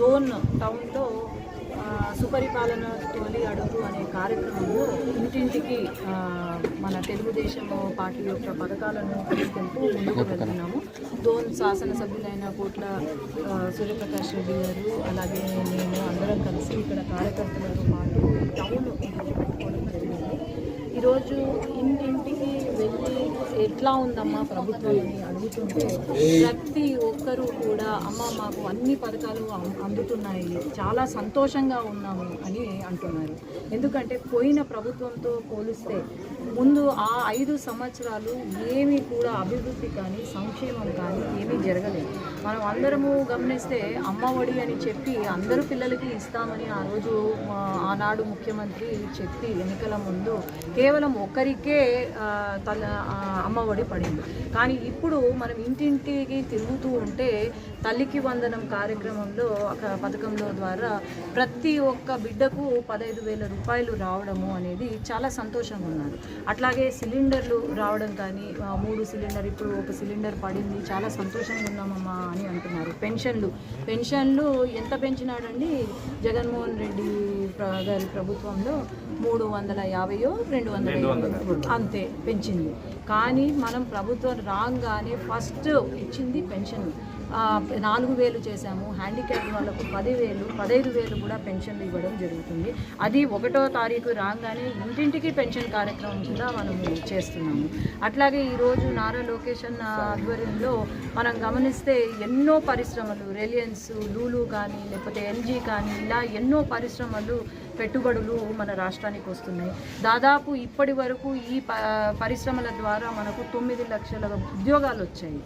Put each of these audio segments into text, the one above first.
రోన్ టౌన్లో సుపరిపాలన తొలి అడుగు అనే కార్యక్రమంలో ఇంటింటికి మన తెలుగుదేశం పార్టీ యొక్క పథకాలను తీసుకుంటూ ముందుకు వెళ్తున్నాము. దోన్ శాసనసభ్యులైన కోట్ల సూర్యప్రకాష్ రెడ్డి గారు అలాగే నేను అందరం కలిసి ఇక్కడ కార్యకర్తలతో పాటు టౌన్ ఈరోజు ఇంటింటికి ఎట్లా ఉందమ్మా ప్రభుత్వం అని అడుగుతుంటే ప్రతి ఒక్కరూ కూడా అమ్మ మాకు అన్ని పథకాలు అం- అందుతున్నాయి చాలా సంతోషంగా ఉన్నాము అని అంటున్నారు. ఎందుకంటే పోయిన ప్రభుత్వంతో పోలిస్తే ముందు ఆ ఐదు సంవత్సరాలు ఏమీ కూడా అభివృద్ధి కానీ సంక్షేమం కానీ ఏమీ జరగలేదు. మనం అందరము గమనిస్తే అమ్మఒడి అని చెప్పి అందరూ పిల్లలకి ఇస్తామని ఆ రోజు ఆనాడు ముఖ్యమంత్రి చెప్పి ఎన్నికల ముందు కేవలం ఒక్కరికే తల అమ్మఒడి పడింది. కానీ ఇప్పుడు మనం ఇంటింటికి తిరుగుతూ ఉంటే తల్లికి వందనం కార్యక్రమంలో ఒక పథకంలో ద్వారా ప్రతి ఒక్క బిడ్డకు పదహైదు వేల రూపాయలు రావడము అనేది చాలా సంతోషంగా ఉన్నారు. అట్లాగే సిలిండర్లు రావడం కానీ మూడు సిలిండర్ ఇప్పుడు ఒక సిలిండర్ పడింది చాలా సంతోషంగా ఉన్నామమ్మా అని అంటున్నారు. పెన్షన్లు. పెన్షన్లు ఎంత పెంచినాడండి? జగన్మోహన్ రెడ్డి గారి ప్రభుత్వంలో మూడు వందల యాభైయో రెండు వందల అంతే పెంచింది. కానీ మనం ప్రభుత్వం రాగానే ఫస్ట్ ఇచ్చింది పెన్షన్ నాలుగు వేలు చేశాము. హ్యాండిక్యాప్ వాళ్ళకు పదివేలు పదహైదు వేలు కూడా పెన్షన్లు ఇవ్వడం జరుగుతుంది. అది ఒకటో తారీఖు రాగానే ఇంటింటికి పెన్షన్ కార్యక్రమం కూడా మనము చేస్తున్నాము. అట్లాగే ఈరోజు నారా లోకేష్ అన్న ఆధ్వర్యంలో మనం గమనిస్తే ఎన్నో పరిశ్రమలు రిలయన్స్ లూలు కానీ లేకపోతే ఎల్జీ కానీ ఇలా ఎన్నో పరిశ్రమలు పెట్టుబడులు మన రాష్ట్రానికి వస్తున్నాయి. దాదాపు ఇప్పటి వరకు ఈ ప పరిశ్రమల ద్వారా మనకు తొమ్మిది లక్షల ఉద్యోగాలు వచ్చాయి.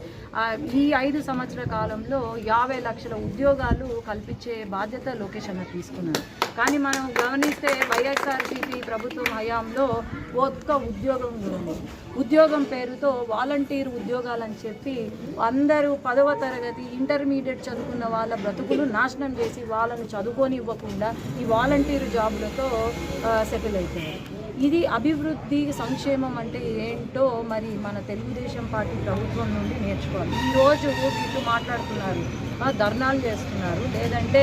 ఈ ఐదు సంవత్సర కాలంలో యాభై లక్షల ఉద్యోగాలు కల్పించే బాధ్యత లోకేష్ అన్న తీసుకున్నారు కానీ మనం గమనిస్తే వైఎస్ఆర్సీపీ ప్రభుత్వం హయాంలో ఒక్క ఉద్యోగం ఉంది. ఉద్యోగం పేరుతో వాలంటీర్ ఉద్యోగాలని చెప్పి అందరూ పదవ తరగతి ఇంటర్మీడియట్ చదువుకున్న వాళ్ళ బ్రతుకులు నాశనం చేసి వాళ్ళను చదువుకొని ఇవ్వకుండా ఈ వాలంటీర్ జాబులతో సెటిల్ అవుతున్నారు ఇది అభివృద్ధి సంక్షేమం అంటే ఏంటో మరి మన తెలుగుదేశం పార్టీ ప్రభుత్వం నుండి నేర్చుకోవాలి. ఈరోజు వీళ్ళు మాట్లాడుతున్నారు ధర్నాలు చేస్తున్నారు లేదంటే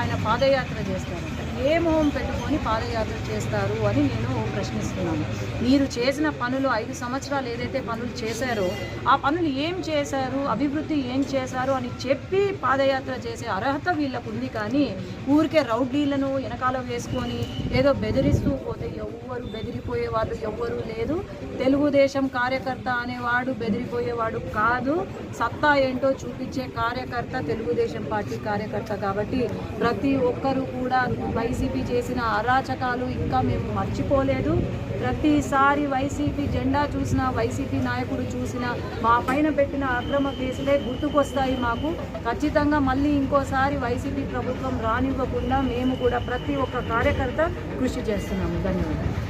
ఆయన పాదయాత్ర చేస్తారంట. ఏ మొహం పెట్టుకొని పాదయాత్ర చేస్తారు అని నేను ప్రశ్నిస్తున్నాను. మీరు చేసిన పనులు ఐదు సంవత్సరాలు ఏదైతే పనులు చేశారో ఆ పనులు ఏం చేశారు అభివృద్ధి ఏం చేశారు అని చెప్పి పాదయాత్ర చేసే అర్హత వీళ్ళకు ఉంది కానీ ఊరికే రౌడీలను వెనకాల వేసుకొని ఏదో బెదిరిస్తూ పోతే ఎవ్వరు బెదిరిపోయే వాళ్ళు ఎవ్వరూ లేదు. తెలుగుదేశం కార్యకర్త అనేవాడు బెదిరిపోయేవాడు కాదు. సత్తా ఏంటో చూపించే కార్యకర్త తెలుగుదేశం పార్టీ కార్యకర్త కాబట్టి ప్రతి ఒక్కరూ కూడా వైసీపీ చేసిన అరాచకాలు ఇంకా మేము మర్చిపోలేదు. ప్రతిసారి వైసీపీ జెండా చూసిన వైసీపీ నాయకుడు చూసిన మా పైన పెట్టిన అక్రమ కేసులే గుర్తుకొస్తాయి మాకు. ఖచ్చితంగా మళ్ళీ ఇంకోసారి వైసీపీ ప్రభుత్వం రానివ్వకుండా మేము కూడా ప్రతి ఒక్క కార్యకర్త కృషి చేస్తున్నాము. ధన్యవాదాలు.